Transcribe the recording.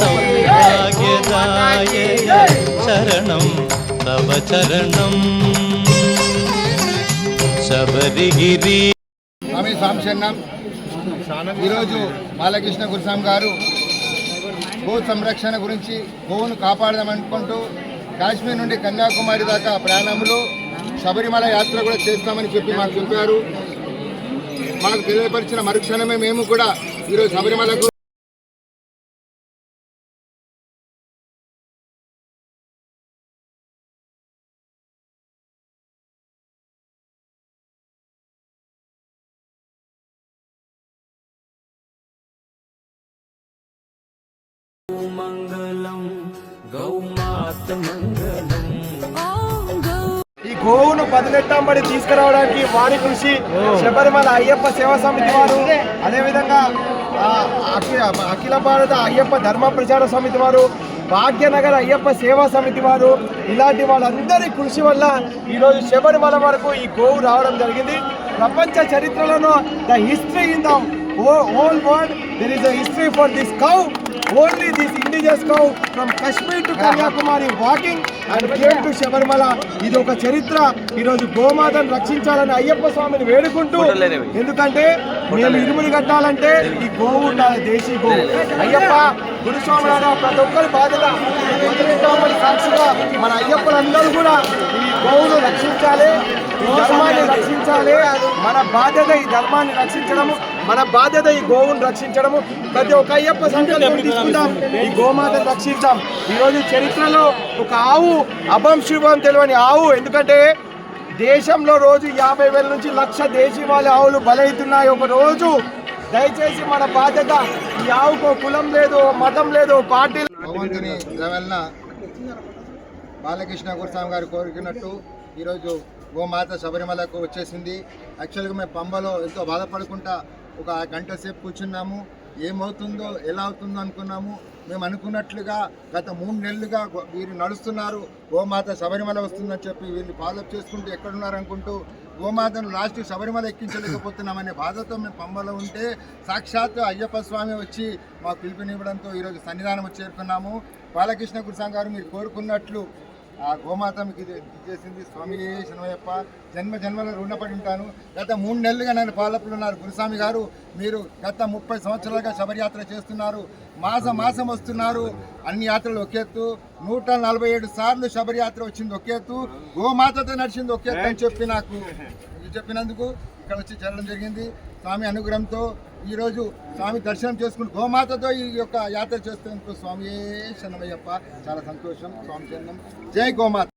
సౌభాగ్యదాయ శరణం తవ చరణం. శబరిగిరి స్వామి సాంశన్నం. ఈరోజు బాలకృష్ణ గురుస్వామి గారు గో సంరక్షణ గురించి గోవును కాపాడదామనుకుంటూ కాశ్మీర్ నుండి కన్యాకుమారి దాకా ప్రయాణంలో శబరిమల యాత్ర కూడా చేస్తామని చెప్పి మాకు చెప్పారు. మాకు తెలియపరిచిన మరుక్షణమే మేము కూడా ఈరోజు శబరిమలకు ఈ గోవును బదిలెట్టంబడి తీసుకురావడానికి వారి కృషి శబరిమల అయ్యప్ప సేవా సమితి వారు. అదేవిధంగా అఖిల అఖిల భారత అయ్యప్ప ధర్మ ప్రచార సమితి వారు భాగ్యనగర్ అయ్యప్ప సేవా సమితి వారు ఇలాంటి వాళ్ళందరి కృషి వల్ల ఈరోజు శబరిమల వరకు ఈ గోవు రావడం జరిగింది. ప్రపంచ చరిత్రలోనూ the history in the whole world. There is the history for this cow only this cow from Kashmir to Kanyakumari walking and came to Sabarimala ఇది ఒక చరిత్ర. ఈరోజు గోమాతను రక్షించాలని అయ్యప్ప స్వామిని వేడుకుంటూ ఎందుకంటే మేము ఇరుముడి కట్టాలంటే ఈ గోవు ఉండాలి దేశీ గోవు. అయ్యప్ప గురుస్వామి ప్రతి ఒక్కరి బాధ్యత సాక్షిగా మన అయ్యప్పలందరూ కూడా ఈ గోవును రక్షించాలి ఈ ధర్మాన్ని రక్షించాలి. మన బాధ్యత ఈ ధర్మాన్ని రక్షించడము. మన బాధ్యత ఈ గోవును రక్షించడము. ప్రతి ఒక్క అయ్యప్ప సంకల్పం తీసుకుందాం. ఈ గోమాతను రక్షించాం. ఈరోజు చరిత్రలో ఒక ఆవు అభం శుభం తెలియని ఆవు. ఎందుకంటే దేశంలో రోజు యాభై వేల నుంచి లక్ష దేశీవాళి ఆవులు బలవుతున్నాయి ఒక రోజు దయచేసి మన బాధ్యత ఈ ఆవుకు కులం లేదు మతం లేదు పార్టీ బాలకృష్ణ గురుస్వామి గారు కోరుకున్నట్టు ఈరోజు గోమాత శబరిమలకు వచ్చేసింది. యాక్చువల్గా మేము పంబలో ఎంతో బాధపడుకుంటా ఒక గంట సేపు కూర్చున్నాము. ఏమవుతుందో ఎలా అవుతుందో అనుకున్నాము. మేము అనుకున్నట్లుగా గత మూడు నెలలుగా వీరు నడుస్తున్నారు. గోమాత శబరిమల వస్తుందని చెప్పి వీళ్ళు ఫాలోఅప్ చేసుకుంటూ ఎక్కడున్నారు అనుకుంటూ గోమాతను లాస్ట్ శబరిమల ఎక్కించలేకపోతున్నామనే బాధతో మేము పంబలో ఉంటే సాక్షాత్ అయ్యప్ప స్వామి వచ్చి మాకు పిలుపునివ్వడంతో ఈరోజు సన్నిధానం చేరుకున్నాము. బాలకృష్ణ గురుసాం గారు మీరు కోరుకున్నట్లు ఆ గోమాత ఇది చేసింది స్వామి శనవయ్యప్ప జన్మ జన్మలో రుణపడి ఉంటాను. గత మూడు నెలలుగా నన్ను పాలపులు ఉన్నారు. గురుస్వామి గారు మీరు గత ముప్పై సంవత్సరాలుగా శబరియాత్ర చేస్తున్నారు. మాసం మాసం వస్తున్నారు. అన్ని యాత్రలు ఒకేత్తు నూట నలభై ఏడు సార్లు శబరియాత్ర వచ్చింది ఒకేత్తు గోమాతతో నడిచింది ఒకేత్తు అని చెప్పి నాకు ఇది చెప్పినందుకు ఇక్కడ వచ్చి చేరడం జరిగింది. స్వామి అనుగ్రహంతో ఈరోజు స్వామి దర్శనం చేసుకుని గోమాతతో ఈ యొక్క యాత్ర చేస్తున్నందుకు స్వామి శరణమయ్యప్ప. చాలా సంతోషం. స్వామి శరణం. జై గోమాత.